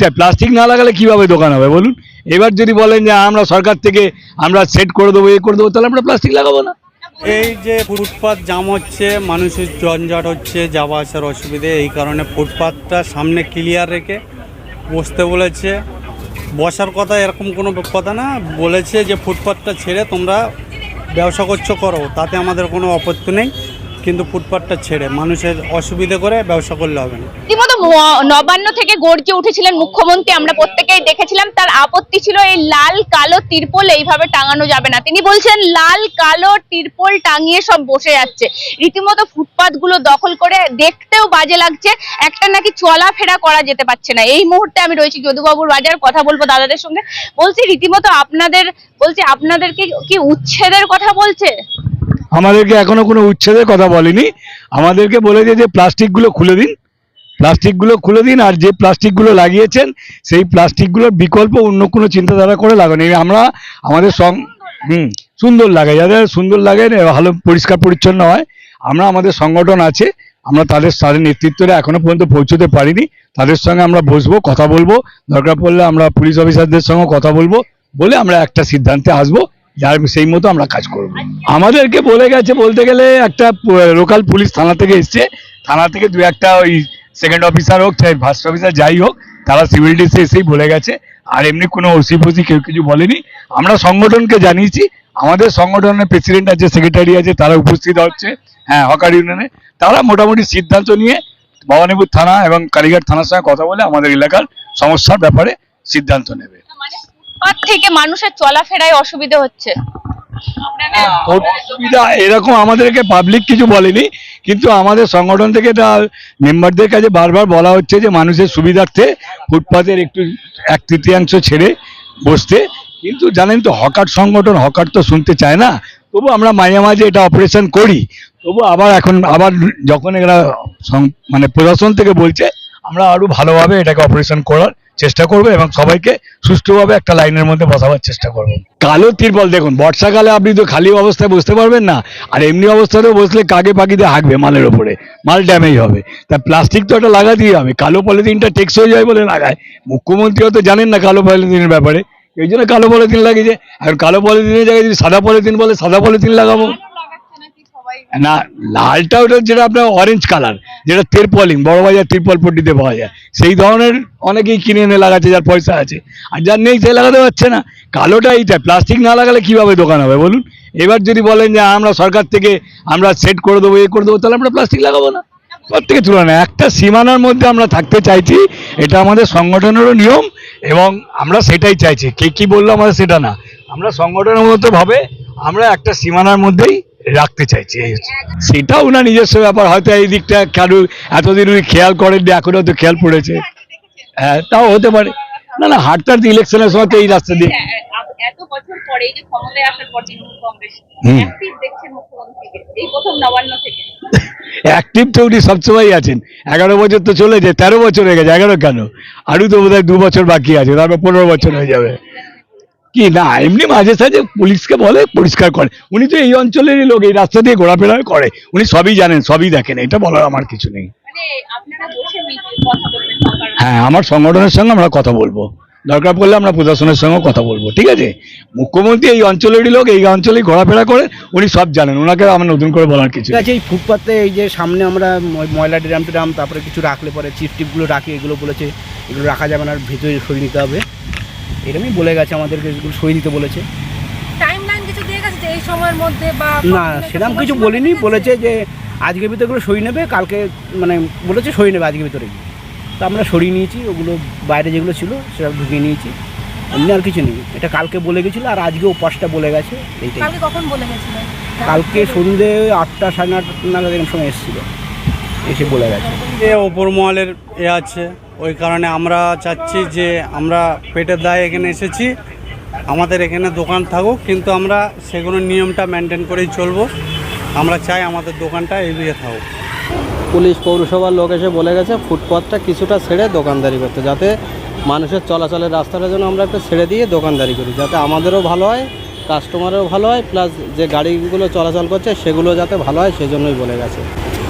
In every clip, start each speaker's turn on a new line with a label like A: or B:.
A: এইটাই প্লাস্টিক না লাগালে কীভাবে দোকান হবে বলুন? এবার যদি বলেন যে আমরা সরকার থেকে আমরা সেট করে দেবো, এ করে দেবো, তাহলে আমরা প্লাস্টিক লাগাবো না।
B: এই যে ফুটপাত জাম হচ্ছে, মানুষের জঞ্জাট হচ্ছে, যাওয়া আসার অসুবিধে, এই কারণে ফুটপাতটা সামনে ক্লিয়ার রেখে বসতে বলেছে। বসার কথা এরকম কোনো কথা না, বলেছে যে ফুটপাতটা ছেড়ে তোমরা ব্যবসা করছ, করো, তাতে আমাদের কোনো আপত্তি নেই। কিন্তু ফুটপাতটা ছেড়ে মানুষের অসুবিধে করে ব্যবসা করলে হবে না।
C: রীতিমতো নবান্ন থেকে গর্জে উঠেছিলেন মুখ্যমন্ত্রী, আমরা প্রত্যেকেই দেখেছিলাম, তার আপত্তি ছিল এই লাল, কালো তিরপল এইভাবে টাঙানো যাবে না। তিনি বলছেন, লাল, কালো তিরপল টাঙিয়ে সব বসে যাচ্ছে। রীতিমতো ফুটপাতগুলো দখল করে দেখতেও বাজে লাগছে, একটা নাকি চলাফেরা করা যেতে পারছে না। এই মুহূর্তে আমি রয়েছি যদুবাবুর বাজার, কথা বলব দাদাদের সঙ্গে। বলছি, রীতিমতো আপনাদের, বলছি আপনাদেরকে কি উচ্ছেদের কথা বলছে?
A: আমাদেরকে এখনও কোনো উচ্ছেদের কথা বলেনি। আমাদেরকে বলেছে যে প্লাস্টিকগুলো খুলে দিন। প্লাস্টিকগুলো খুলে দিন আর যে প্লাস্টিকগুলো লাগিয়েছেন, সেই প্লাস্টিকগুলোর বিকল্প অন্য কোনো চিন্তাধারা করে লাগানো আমরা আমাদের সং হুম, সুন্দর লাগে। যাদের সুন্দর লাগে, ভালো, পরিষ্কার, পরিচ্ছন্ন হয়। আমরা আমাদের সংগঠন আছে, আমরা তাদের তাদের নেতৃত্বটা এখনও পর্যন্ত পৌঁছতে পারিনি। তাদের সঙ্গে আমরা বসবো, কথা বলব। দরকার পড়লে আমরা পুলিশ অফিসারদের সঙ্গে কথা বলব। বলে আমরা একটা সিদ্ধান্তে আসব। যার সেই মতো আমরা কাজ করব। আমাদেরকে বলে গেছে, বলতে গেলে একটা লোকাল পুলিশ থানা থেকে এসছে। থানা থেকে দু একটা ওই সেকেন্ড অফিসার হোক, চাই ফার্স্ট অফিসার যাই হোক, তারা সিভিল ডিসে এসেই বলে গেছে। আর এমনি কোনো ওসি ফসি কেউ কিছু বলেনি। আমরা সংগঠনকে জানিয়েছি। আমাদের সংগঠনের প্রেসিডেন্ট আছে সেক্রেটারি আছে, তারা উপস্থিত হচ্ছে। হ্যাঁ হকার ইউনিয়নে তারা মোটামুটি সিদ্ধান্ত নিয়ে ভবানীপুর থানা এবং কালীঘাট থানার সঙ্গে কথা বলে আমাদের এলাকার সমস্যার ব্যাপারে সিদ্ধান্ত নেবে।
C: ফুটপাত থেকে মানুষের চলাফেরায় অসুবিধা হচ্ছে।
A: অসুবিধা, এরকম আমাদেরকে পাবলিক কিছু বলেনি, কিন্তু আমাদের সংগঠন থেকে এটা মেম্বারদের কাছে বারবার বলা হচ্ছে যে মানুষের সুবিধার্থে ফুটপাতের একটু, এক তৃতীয়াংশ ছেড়ে বসতে। কিন্তু জানেন তো, হকার সংগঠন হকার তো শুনতে চায় না, তবু আমরা মাঝে মাঝে এটা অপারেশন করি। তবু আবার এখন, আবার যখন এরা মানে প্রশাসন থেকে বলছে, আমরা আরও ভালোভাবে এটাকে অপারেশন করার চেষ্টা করব এবং সবাইকে সুষ্ঠুভাবে একটা লাইনের মধ্যে বসাবার চেষ্টা করব। কালো তিরপল, দেখুন, বর্ষাকালে আপনি তো খালি অবস্থায় বসতে পারবেন না, আর এমনি অবস্থাতেও বসলে কাকে পাখিতে হাঁকবে মালের ওপরে? মাল ড্যামেজ হবে। তা প্লাস্টিক তো একটা লাগাতেই হবে। কালো পলিথিনটা টেকসই যায় বলে লাগায়। মুখ্যমন্ত্রীও তো জানেন না কালো পলিথিনের ব্যাপারে। এই জন্য কালো পলিথিন লাগিয়েছে আর কালো পলিথিনের জায়গায় যদি সাদা পলিথিন বলে, সাদা পলিথিন লাগাবো। না, লালটা ওটা যেটা আপনার অরেঞ্জ কালার যেটা তিরপলিং, বড় বাজার তিরপল পট্টিতে পাওয়া যায়। সেই ধরনের অনেকেই কিনে এনে লাগাচ্ছে, যার পয়সা আছে। আর যার নেই, সে লাগাতে পারছে না। কালোটা এইটা প্লাস্টিক না লাগালে কীভাবে দোকান হবে, বলুন? এবার যদি বলেন যে, আমরা সরকার থেকে আমরা সেট করে দেবো, এ করে দেবো, তাহলে আমরা প্লাস্টিক লাগাবো না। প্রত্যেকে তুলনা একটা সীমানার মধ্যে আমরা থাকতে চাইছি, এটা আমাদের সংগঠনেরও নিয়ম, এবং আমরা সেটাই চাইছি। কে কি বলল আমাদের সেটা না। আমরা সংগঠনের মতো ভাবে আমরা একটা সীমানার মধ্যেই রাখতে চাইছি। সেটাও না নিজস্ব ব্যাপার হয়তো এই দিকটা কারও এতদিন উনি খেয়াল করেননি এখন হয়তো খেয়াল পড়েছে। হ্যাঁ তাও হতে পারে। না না হাটটার ইলেকশনের সময় তো এই রাস্তা দিয়ে অ্যাক্টিভ তো উনি সবসময় আছেন। এগারো বছর তো চলে যায় তেরো বছর হয়ে গেছে এগারো কেন? আরও তো বোধহয় দু বছর বাকি আছে তারপর পনেরো বছর হয়ে যাবে। কি না এমনি মাঝে সাঝে পুলিশকে বলে পরিষ্কার করে। উনি তো এই অঞ্চলেরই লোক এই রাস্তা দিয়ে ঘোরাফেরা করে। উনি সবই জানেন সবই দেখেন এটা বলার আমার কিছু নেই।
C: মানে আপনারা বসে মিটিং কথা বলবেন সরকার
A: হ্যাঁ আমার সংগঠনের সঙ্গে আমরা কথা বলব। দরকার পড়লে আমরা প্রশাসনের সঙ্গে কথা বলব ঠিক আছে? মুখ্যমন্ত্রী এই অঞ্চলেরই লোক এই অঞ্চলেই ঘোরাফেরা করে উনি সব জানেন ওনাকে আমার নতুন করে বলার কিছু
D: ঠিক আছে এই ফুটপাতে এই যে সামনে আমরা ময়লা ড্রাম ট্রাম তারপরে কিছু রাখলে পরে চিপ টিপগুলো রাখি এগুলো বলেছে এগুলো রাখা যাবে না ভিতরে সরিয়ে নিতে হবে। এরকমই বলে গেছে আমাদেরকে সরিয়ে দিতে বলেছে।
E: টাইম লাইন কিছু দিয়ে গেছে যে এই সময়ের মধ্যে বা
D: না সেরকম কিছু বলিনি বলেছে যে আজকের ভিতরে এগুলো সরিয়ে নেবে কালকে মানে বলেছে সই নেবে আজকের ভিতরে। তো আমরা সরিয়ে নিয়েছি ওগুলো বাইরে যেগুলো ছিল সেটা ঢুকিয়ে নিয়েছি। এমনি আর কিছু নেই। এটা কালকে বলে গেছিল আর আজকে ও পাঁচটা বলে গেছে এইটাই।
E: কালকে কখন বলে গেছিলেন
D: কালকে সন্ধ্যে আটটা সাড়ে আটটা নাগাদ এরকম সময় এসেছিল। এসে বলে গেছে।
B: যে ওপর মহলের এ আছে। ওই কারণে আমরা চাচ্ছি যে আমরা পেটের দায়ে এখানে এসেছি। আমাদের এখানে দোকান থাকুক কিন্তু আমরা সেগুলো নিয়মটা মেনটেন করেই চলবো। আমরা চাই আমাদের দোকানটা এদিকে থাকুক।
F: পুলিশ পৌরসভার লোক এসে বলে গেছে ফুটপাথটা কিছুটা ছেড়ে দোকানদারি করতে যাতে মানুষের চলাচলের রাস্তাটা যেন আমরা একটু ছেড়ে দিয়ে দোকানদারি করি যাতে আমাদেরও ভালো হয় কাস্টমারেরও ভালো হয় প্লাস যে গাড়িগুলো চলাচল করছে সেগুলো যাতে ভালো হয় সেজন্যই বলে গেছে।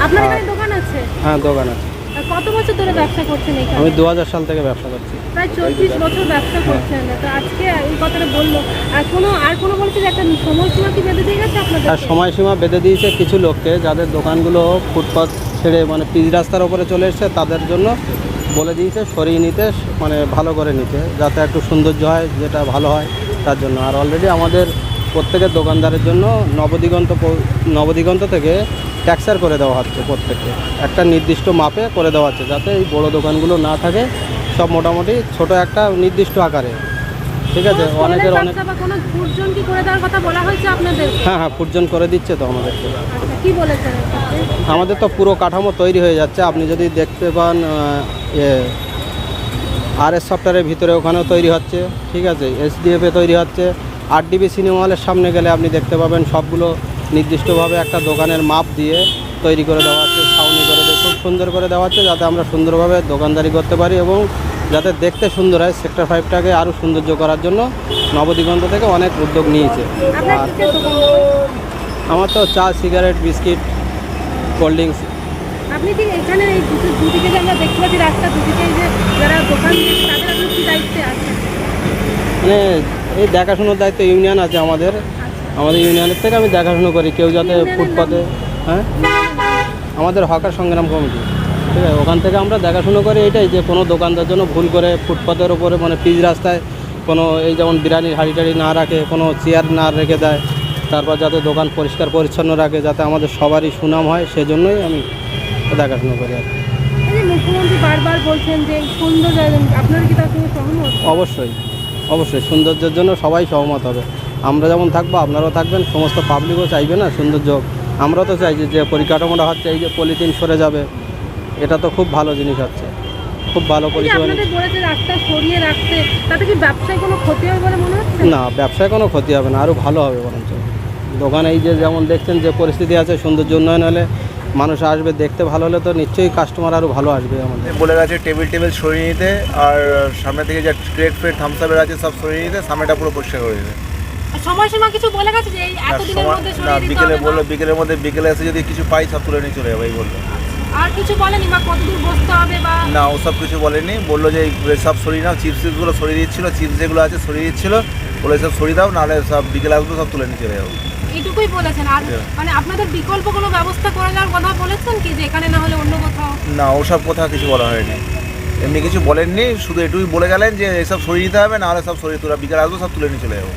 E: আপনার
F: আর-
E: এখানে দোকান আছে?
F: হ্যাঁ দোকান আছে।
E: কত বছর ধরে ব্যবসা করছেন এখানে?
F: আমি দু হাজার সাল থেকে ব্যবসা করছি।
E: প্রায় চব্বিশ বছর ব্যবসা করছেন। তো আজকে এই কথাটা বলল। আর কোনো আর কোনো বলছে যে একটা সময়সীমা কি বেঁধে দিয়ে গেছে আপনাদের?
F: আর সময়সীমা বেঁধে দিয়েছে কিছু লোককে যাদের দোকানগুলো ফুটপাত ছেড়ে মানে পিচ রাস্তার ওপরে চলে এসছে তাদের জন্য বলে দিয়েছে সরিয়ে নিতে মানে ভালো করে নিতে যাতে একটু সৌন্দর্য হয় যেটা ভালো হয় তার জন্য। আর অলরেডি আমাদের প্রত্যেকের দোকানদারের জন্য নবদিগন্ত নবদিগন্ত থেকে ট্যাক্সার করে দেওয়া হচ্ছে প্রত্যেককে। একটা নির্দিষ্ট মাপে করে দেওয়া হচ্ছে যাতে এই বড় দোকানগুলো না থাকে সব মোটামুটি ছোট একটা নির্দিষ্ট আকারে। ঠিক আছে? অনেকের অনেক হ্যাঁ হ্যাঁ ফুটজন করে দিচ্ছে তো আমাদেরকে।
E: আচ্ছা?
F: আমাদের তো পুরো কাঠামো তৈরি হয়ে যাচ্ছে। আপনি যদি দেখতে পান আর এস সফটওয়্যারের ভিতরে ওখানেও তৈরি হচ্ছে। ঠিক আছে? এসডিএফে তৈরি হচ্ছে। আর ডিবি সিনেমা হলের সামনে গেলে আপনি দেখতে পাবেন সবগুলো নির্দিষ্টভাবে একটা দোকানের মাপ দিয়ে তৈরি করে দেওয়া হচ্ছে ছাউনি করে দিয়ে খুব সুন্দর করে দেওয়া হচ্ছে যাতে আমরা সুন্দরভাবে দোকানদারি করতে পারি এবং যাতে দেখতে সুন্দর হয় সেক্টর ফাইভটাকে আরও সৌন্দর্য করার জন্য নবদিগন্ত থেকে অনেক উদ্যোগ নিয়েছে। আর আমার তো চা সিগারেট বিস্কিট কোল্ড ড্রিঙ্কস।
E: আপনি কি এখানে এই দুদিকে যে আমরা দেখতে পাচ্ছি রাস্তা দুদিকে যে যারা দোকান তাদের আপনি কি দায়িত্বে আছেন?
F: মানে এই দেখাশোনার দায়িত্ব ইউনিয়ন আছে আমাদের। আমাদের ইউনিয়নের থেকে আমি দেখাশুনো করি কেউ যাতে ফুটপাতে হ্যাঁ? আমাদের হকার সংগ্রাম কমিটি। ঠিক আছে ওখান থেকে আমরা দেখাশুনো করি এটাই যে কোনো দোকানদার জন্য ভুল করে ফুটপাতের ওপরে মানে পিচ রাস্তায় কোনো এই যেমন বিরিয়ানির হাঁড়ি টাড়ি না রাখে কোনো চেয়ার না রেখে দেয় তারপর যাতে দোকান পরিষ্কার পরিচ্ছন্ন রাখে যাতে আমাদের সবারই সুনাম হয় সেজন্যই আমি দেখাশুনো করি আর কি।
E: মুখ্যমন্ত্রী বারবার বলছেন যে সুন্দর কি তার সঙ্গে
F: অবশ্যই। অবশ্যই সৌন্দর্যের জন্য সবাই সহমত হবে। আমরা যেমন থাকব আপনারাও থাকবেন সমস্ত পাবলিকও চাইবে না সৌন্দর্য। আমরা তো চাইছি যে পরিকাঠামোটা হচ্ছে এই যে পলিথিন সরে যাবে। এটা তো খুব ভালো জিনিস হচ্ছে। খুব ভালো পরিষেবা
E: মনে
F: না ব্যবসায় কোনো ক্ষতি হবে না আরও ভালো হবে বরঞ্চ। দোকানে এই যে যেমন দেখছেন যে পরিস্থিতি আছে সৌন্দর্য উন্নয়ন হলে মানুষ আসবে দেখতে ভালো হলে তো নিশ্চয়ই কাস্টমার আরও ভালো আসবে আমাদের।
G: বলে গেছে টেবিল টেবিল সরিয়ে নিতে আর সামনে থেকে যে ক্রেট ফ্রেট থামসাপের আছে সব সরিয়ে নিতে সামনেটা পুরো পরিষ্কার করে দিতে।
E: সময়সীমা কিছু বলে গেছে যে এতদিনের মধ্যে
G: না বিকেলে বলল বিকেলের মধ্যে বিকেলে এসে যদি কিছু পাই সব তুলে নিয়ে চলে যাব এই বলল।
E: আর কিছু বলেনি বা কতদূর বসতে হবে বা
G: না ও সব কিছু বলেনি। বলল যে এই সব সরিয়ে নাও চিপস টিপসগুলো সরিয়ে দিচ্ছিল চিপস যেগুলো আছে সরিয়ে দিচ্ছিল। বলে সব সরিয়ে দাও নাহলে সব বিকেলে আসবে সব তুলে নিয়ে চলে যাব।
E: এইটুকুই বলেছেন। আর মানে আপনাদের বিকল্প কোনো ব্যবস্থা করে দেওয়ার কথা বলেছেন কি যে এখানে না হলে অন্য কোথাও?
G: না ওসব কথা কিছু বলা হয়নি। এমনি কিছু বলেননি শুধু এটুকুই বলে গেলেন যে এসব সরিয়ে দিতে হবে নাহলে সব সরিয়ে তোরা বিকেল আসব সব তুলে নিয়ে চলে যাব।